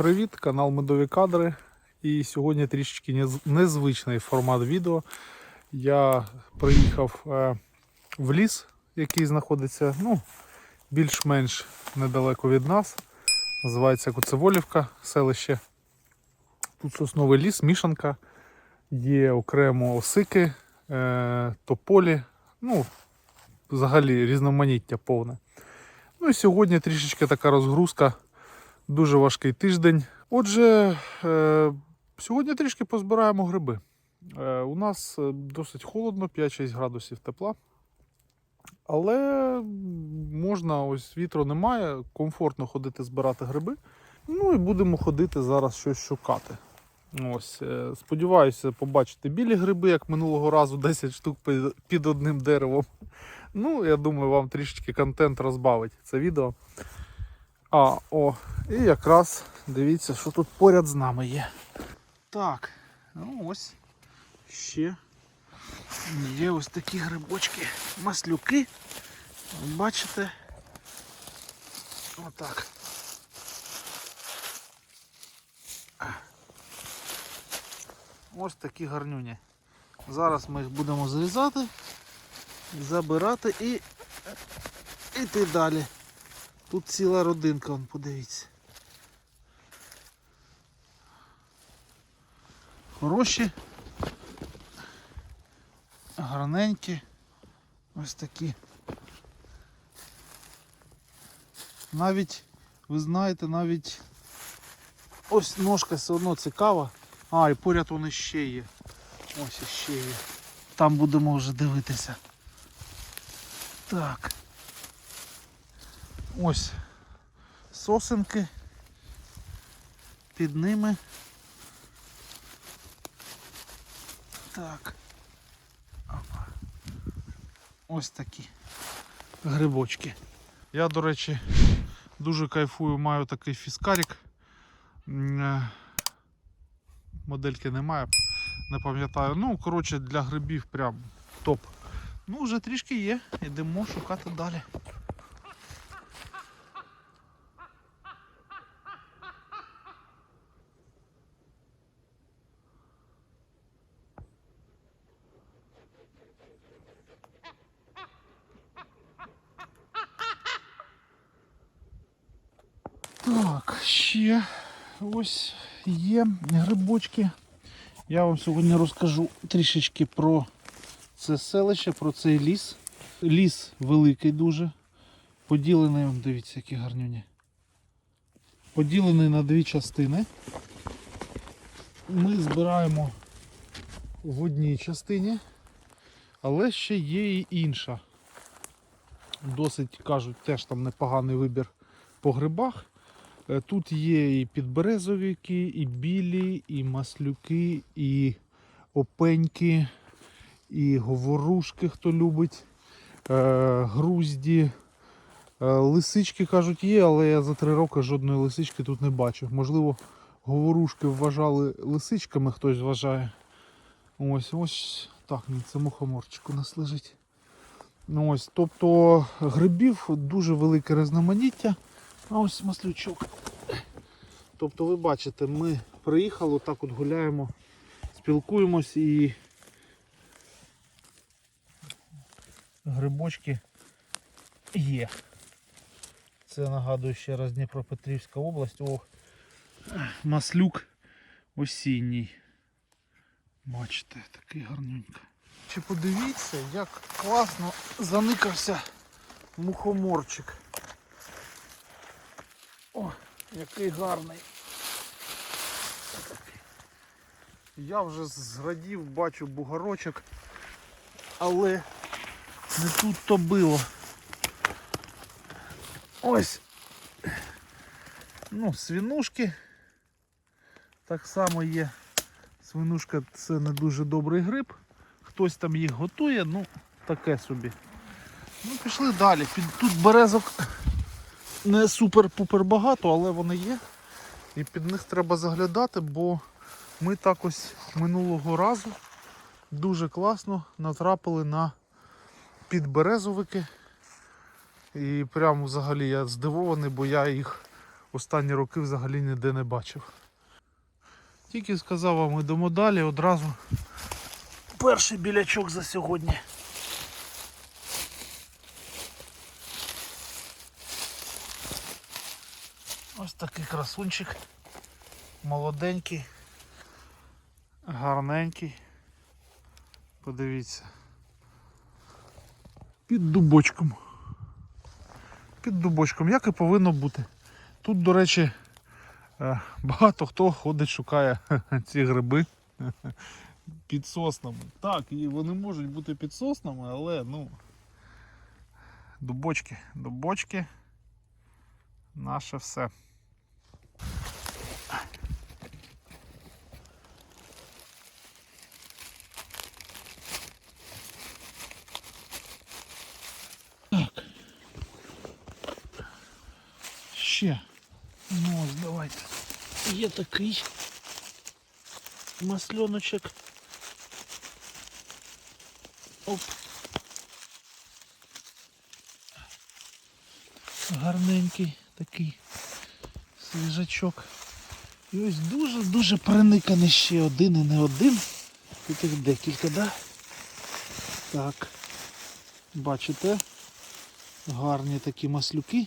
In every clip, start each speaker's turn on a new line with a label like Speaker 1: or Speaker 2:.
Speaker 1: Привіт! Канал Медові Кадри. І сьогодні трішечки незвичний формат відео. Я приїхав е, в ліс, який знаходиться ну, більш-менш недалеко від нас. Називається Куцеволівка, селище. Тут сосновий ліс, мішанка, є окремо осики, е, тополі, ну, взагалі різноманіття повне. Ну і сьогодні трішечки така розгрузка. Дуже важкий тиждень. Отже, е, сьогодні трішки позбираємо гриби. Е, у нас е, досить холодно, 5-6 градусів тепла. Але можна, ось вітру немає, комфортно ходити збирати гриби. Ну і будемо ходити зараз щось шукати. Ось, сподіваюся, побачити білі гриби, як минулого разу 10 штук під одним деревом. Ну, я думаю, вам трішечки контент розбавить це відео. А, о, і якраз дивіться, що тут поряд з нами є. Так, ну ось ще є ось такі грибочки, маслюки. Бачите? Отак. Ось такі гарнюні. Зараз ми їх будемо зрізати, забирати і йти далі. Тут ціла родинка, вон, подивіться. Хороші, гарненькі, ось такі. Навіть, ви знаєте, навіть ось ножка все одно цікава. А, і поряд вони ще є. Ось іще є. Там будемо вже дивитися. Так. Ось сосенки. Під ними. Так. Опа. Ось такі грибочки. Я, до речі, дуже кайфую, маю такий фіскарик. Е, Модельки немає, не пам'ятаю. Ну, коротше, для грибів прям топ. Ну, вже трішки є, йдемо шукати далі. Так, ще ось є грибочки. Я вам сьогодні розкажу трішечки про це селище, про цей ліс. Ліс великий дуже. Поділений, вон, дивіться, які гарнюні. Поділений на дві частини. Ми збираємо в одній частині, але ще є і інша. Досить кажуть, теж там непоганий вибір по грибах. Е, Тут є і підберезовики, і білі, і маслюки, і опеньки, і говорушки, хто любить, е, грузді. Е, Лисички кажуть є, але я за три роки жодної лисички тут не бачив. Можливо, говорушки вважали лисичками, хтось вважає. Ось ось так, ні, це мухоморчик у нас лежить. Ну, ось, тобто грибів дуже велике різноманіття. А ось маслючок. Тобто ви бачите, ми приїхали, так от гуляємо, спілкуємось і грибочки є. Це нагадую ще раз Дніпропетрівська область. О, маслюк осінній. Бачите, такий гарненький. Чи подивіться, як класно заникався мухоморчик. Який гарний. Я вже зрадів, бачу бугорочок, але не тут то було. Ось. Ну, свинушки. Так само є. Свинушка це не дуже добрий гриб. Хтось там їх готує, ну таке собі. Ну, пішли далі. Тут березок не супер-пупер багато, але вони є. І під них треба заглядати, бо ми так ось минулого разу дуже класно натрапили на підберезовики. І прямо взагалі я здивований, бо я їх останні роки взагалі ніде не бачив. Тільки сказав вам ідемо далі, одразу перший білячок за сьогодні. Такий красунчик. Молоденький, гарненький. Подивіться. Під дубочком. Під дубочком, як і повинно бути. Тут, до речі, е, багато хто ходить, шукає ці гриби під соснами. Так, і вони можуть бути під соснами, але ну. Дубочки, дубочки. Наше все. Ще. Ну ось давайте. Є такий масльоночок. Оп. Гарненький такий свіжачок. І ось дуже-дуже прониканий ще один і не один. Тут їх декілька, да? Так. Бачите? Гарні такі маслюки.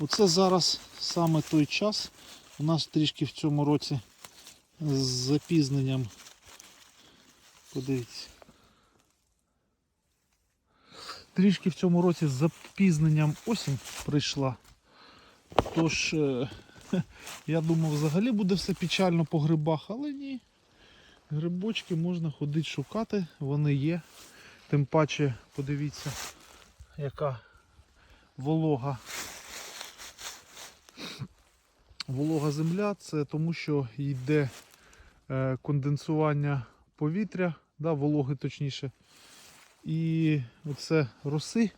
Speaker 1: Оце зараз саме той час. У нас трішки в цьому році з запізненням. Подивіться. Трішки в цьому році з запізненням осінь прийшла. Тож, е, я думав, взагалі буде все печально по грибах, але ні. Грибочки можна ходити шукати, вони є. Тим паче, подивіться, яка волога Волога земля це тому, що йде е, конденсування повітря, да, вологи точніше. І оце роси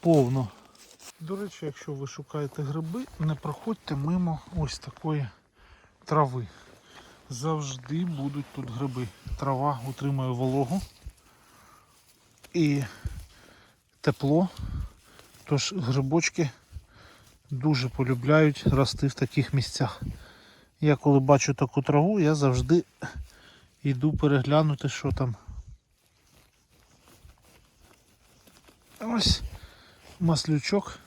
Speaker 1: повно. До речі, якщо ви шукаєте гриби, не проходьте мимо ось такої трави. Завжди будуть тут гриби. Трава утримує вологу і тепло. Тож грибочки дуже полюбляють рости в таких місцях. Я коли бачу таку траву, я завжди йду переглянути, що там. Ось маслючок.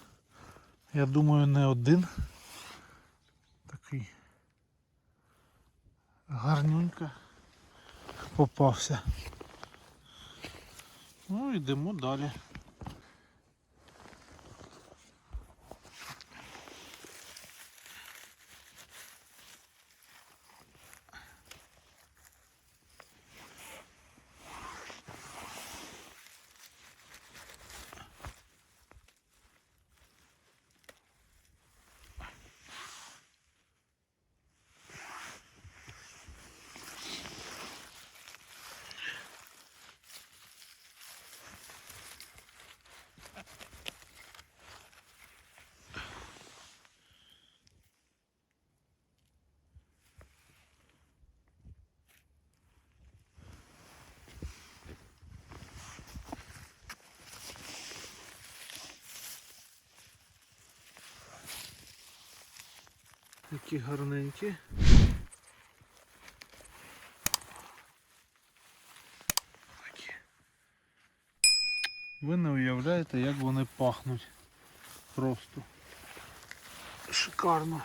Speaker 1: Я думаю, не один. Такий гарнюнько попався. Ну йдемо далі. Такі гарненькі. Такі. Ви не уявляєте, як вони пахнуть. Просто шикарно.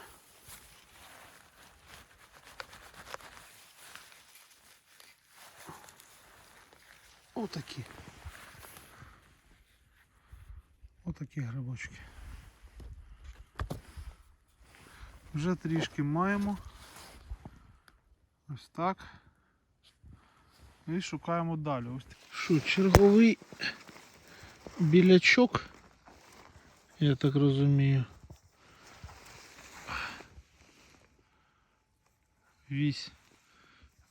Speaker 1: Отакі. Отакі грибочки. Вже трішки маємо. Ось так. І шукаємо далі. Ось. Що, черговий білячок, я так розумію. Весь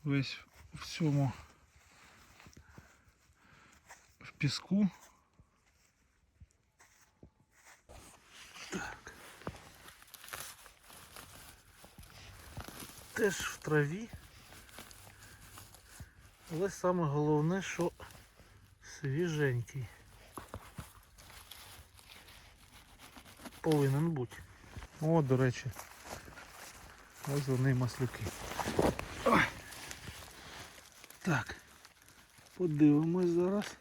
Speaker 1: весь в цьому в піску. Теж в траві. Але саме головне, що свіженький. Повинен бути. О, до речі, Ось вони маслюки. Так. Подивимось зараз.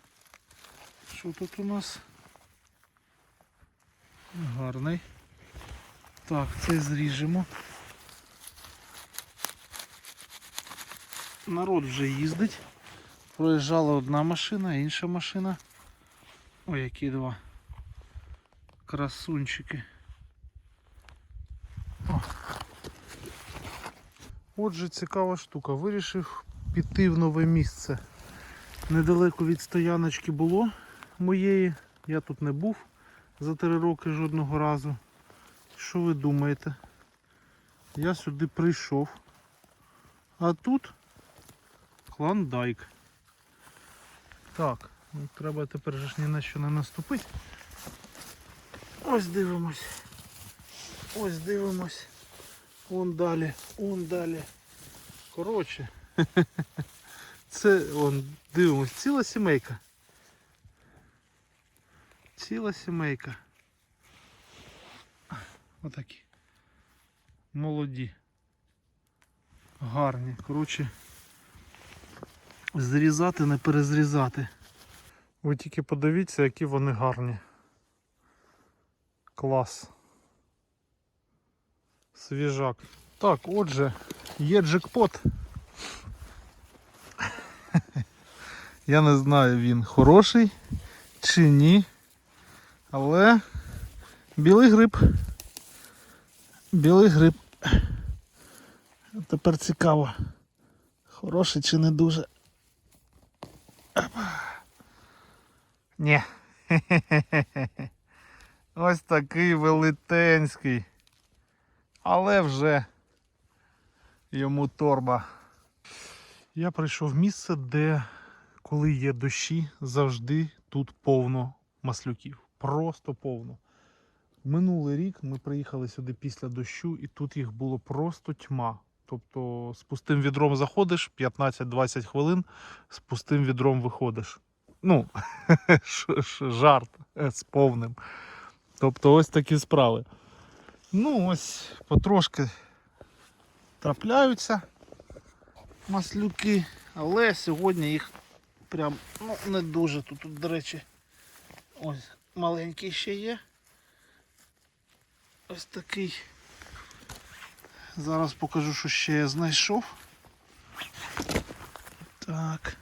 Speaker 1: Що тут у нас? Гарний. Так, це зріжемо. Народ вже їздить. Проїжджала одна машина, інша машина. Ой, які два красунчики. О. Отже, цікава штука. Вирішив піти в нове місце. Недалеко від стояночки було моєї. Я тут не був за три роки жодного разу. Що ви думаєте? Я сюди прийшов. А тут клондайк. Так, ну треба тепер же ж ні на що не наступити. Ось дивимось. Ось дивимось. Вон далі, вон далі. Коротше. Це вон, дивимось, ціла сімейка. Ціла сімейка. Отакі. Молоді. Гарні. Коротше. Зрізати, не перезрізати. Ви тільки подивіться, які вони гарні. Клас. Свіжак. Так, отже, є джекпот. Я не знаю, він хороший чи ні. Але білий гриб. Білий гриб. Тепер цікаво. Хороший чи не дуже. Ні. Ось такий велетенський. Але вже йому торба. Я прийшов в місце, де коли є дощі, завжди тут повно маслюків. Просто повно. Минулий рік ми приїхали сюди після дощу, і тут їх було просто тьма. Тобто з пустим відром заходиш 15-20 хвилин, з пустим відром виходиш. Ну, жарт е, з повним. Тобто ось такі справи. Ну, ось потрошки трапляються маслюки, але сьогодні їх прям ну, не дуже. Тут, тут, до речі, ось маленький ще є. Ось такий. Зараз покажу, що ще я знайшов. Так.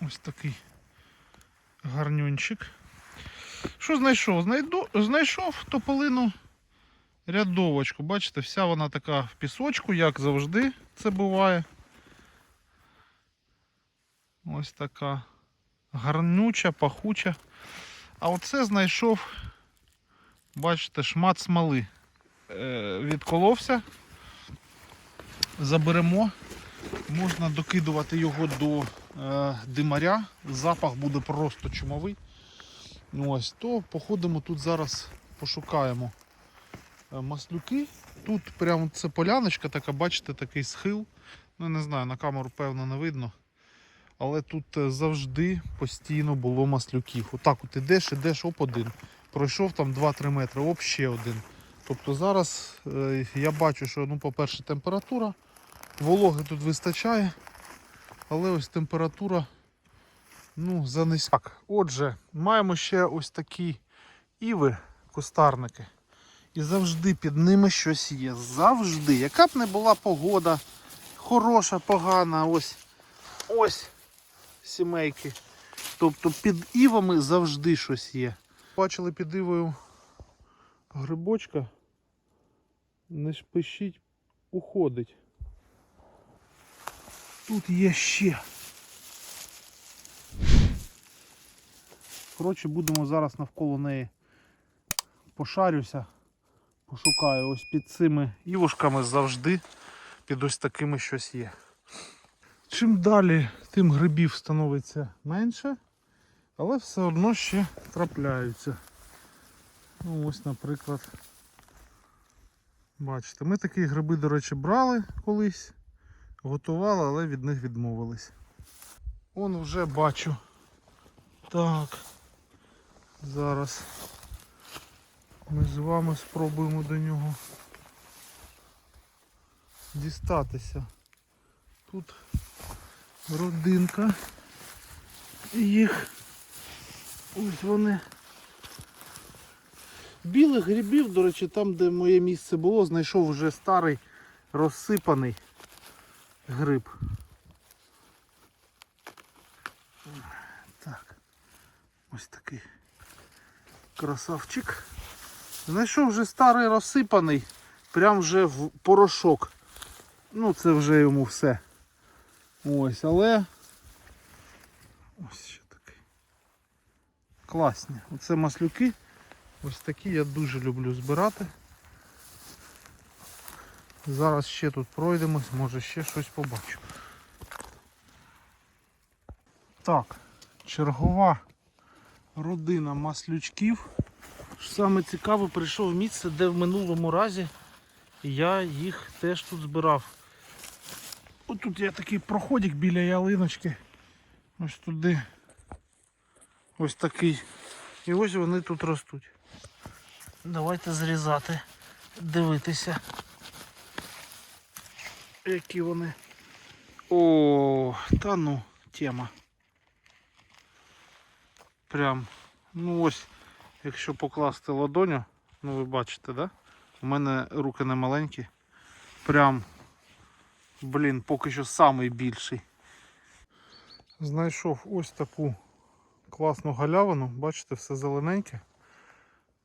Speaker 1: Ось такий гарнюнчик. Що знайшов? Знайду, знайшов тополину рядовочку. Бачите, вся вона така в пісочку, як завжди це буває. Ось така гарнюча, пахуча. А оце знайшов, бачите, шмат смоли. Е, відколовся. Заберемо. Можна докидувати його до е, димаря. Запах буде просто чумовий. Ну ось, то походимо тут зараз пошукаємо е, маслюки. Тут прямо це поляночка, така, бачите, такий схил. Ну, не знаю, на камеру певно не видно. Але тут завжди постійно було маслюків. Отак от ідеш, ідеш, оп один. Пройшов там 2-3 метри, оп ще один. Тобто зараз е, я бачу, що, ну, по-перше, температура, вологи тут вистачає, але ось температура ну, занизька. Так, Отже, маємо ще ось такі іви, кустарники. І завжди під ними щось є. Завжди. Яка б не була погода, хороша, погана, ось ось сімейки. Тобто під івами завжди щось є. Бачили під івою грибочка, не шпищить, уходить. Тут є ще. Коротше, будемо зараз навколо неї пошарюся, пошукаю ось під цими івушками завжди під ось такими щось є. Чим далі, тим грибів становиться менше, але все одно ще трапляються. Ну ось, наприклад, бачите, ми такі гриби, до речі, брали колись, готували, але від них відмовились. Он вже бачу. Так. Зараз. Ми з вами спробуємо до нього дістатися. Тут родинка їх. Ось вони. Білих грибів, до речі, там, де моє місце було, знайшов вже старий розсипаний гриб. Так. Ось такий красавчик. Знайшов вже старий розсипаний, прям вже в порошок. Ну, це вже йому все. Ось, але ось. Класні. Оце маслюки. Ось такі я дуже люблю збирати. Зараз ще тут пройдемось, може ще щось побачу. Так, чергова родина маслючків. Саме цікаве, прийшов місце, де в минулому разі я їх теж тут збирав. Ось тут є такий проходик біля ялиночки. Ось туди. Ось такий. І ось вони тут ростуть. Давайте зрізати, дивитися. Які вони. О, та ну, тема. Прям. Ну ось, якщо покласти ладоню, ну ви бачите, да? У мене руки не маленькі. Прям, блін, поки що самий більший. Знайшов ось таку класну галявину, бачите, все зелененьке,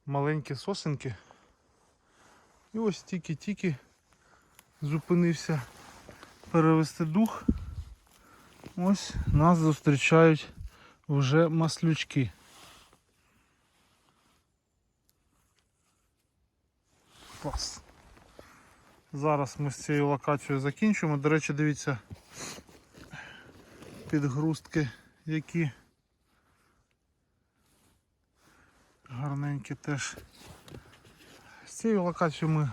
Speaker 1: маленькі сосенки. І ось тільки-тільки зупинився перевести дух. Ось нас зустрічають вже маслючки. Клас. Зараз ми з цією локацією закінчимо. До речі, дивіться підгрустки, які гарненькі теж. З цією локацією ми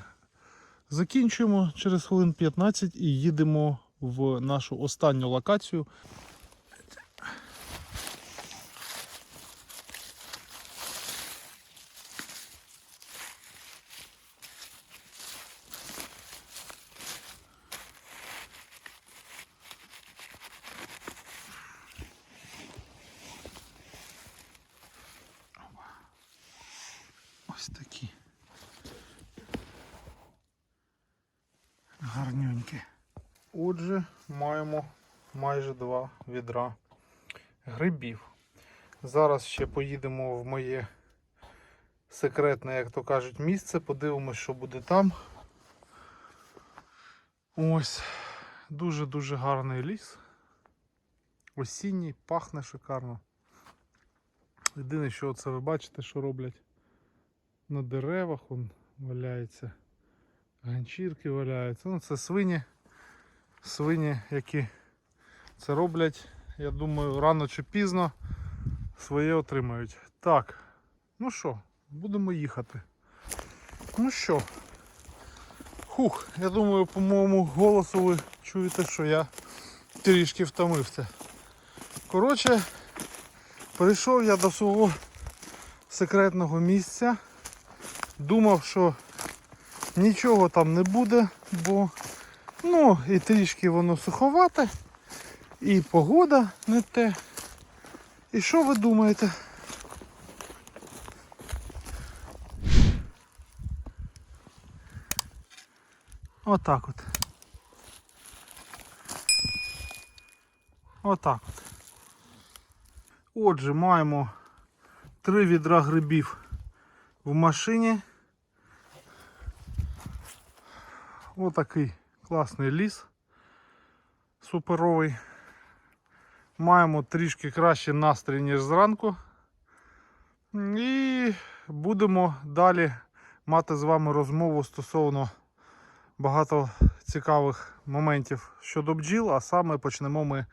Speaker 1: закінчуємо через хвилин 15 і їдемо в нашу останню локацію. Ось такі. Гарнюнькі. Отже, маємо майже два відра грибів. Зараз ще поїдемо в моє секретне, як то кажуть, місце. Подивимось, що буде там. Ось. Дуже-дуже гарний ліс. Осінній, пахне шикарно. Єдине, що це ви бачите, що роблять на деревах, он валяється. Ганчірки валяються. Ну, це свині. Свині, які це роблять. Я думаю, рано чи пізно своє отримають. Так, ну що, будемо їхати. Ну що, хух, я думаю, по моєму голосу ви чуєте, що я трішки втомився. Коротше, прийшов я до свого секретного місця. Думав, що нічого там не буде, бо ну і трішки воно суховате, і погода не те. І що ви думаєте? Отак от. Отак от. Отже, маємо три відра грибів в машині. Отакий класний ліс суперовий. Маємо трішки кращий настрій, ніж зранку. І будемо далі мати з вами розмову стосовно багато цікавих моментів щодо бджіл, а саме почнемо ми е,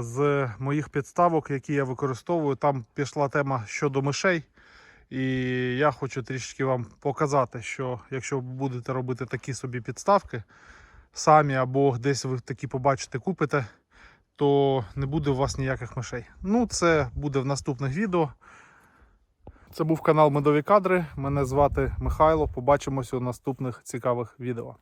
Speaker 1: з моїх підставок, які я використовую. Там пішла тема щодо мишей. І я хочу трішки вам показати, що якщо ви будете робити такі собі підставки самі або десь ви такі побачите, купите, то не буде у вас ніяких мишей. Ну, це буде в наступних відео. Це був канал Медові Кадри. Мене звати Михайло. Побачимося у наступних цікавих відео.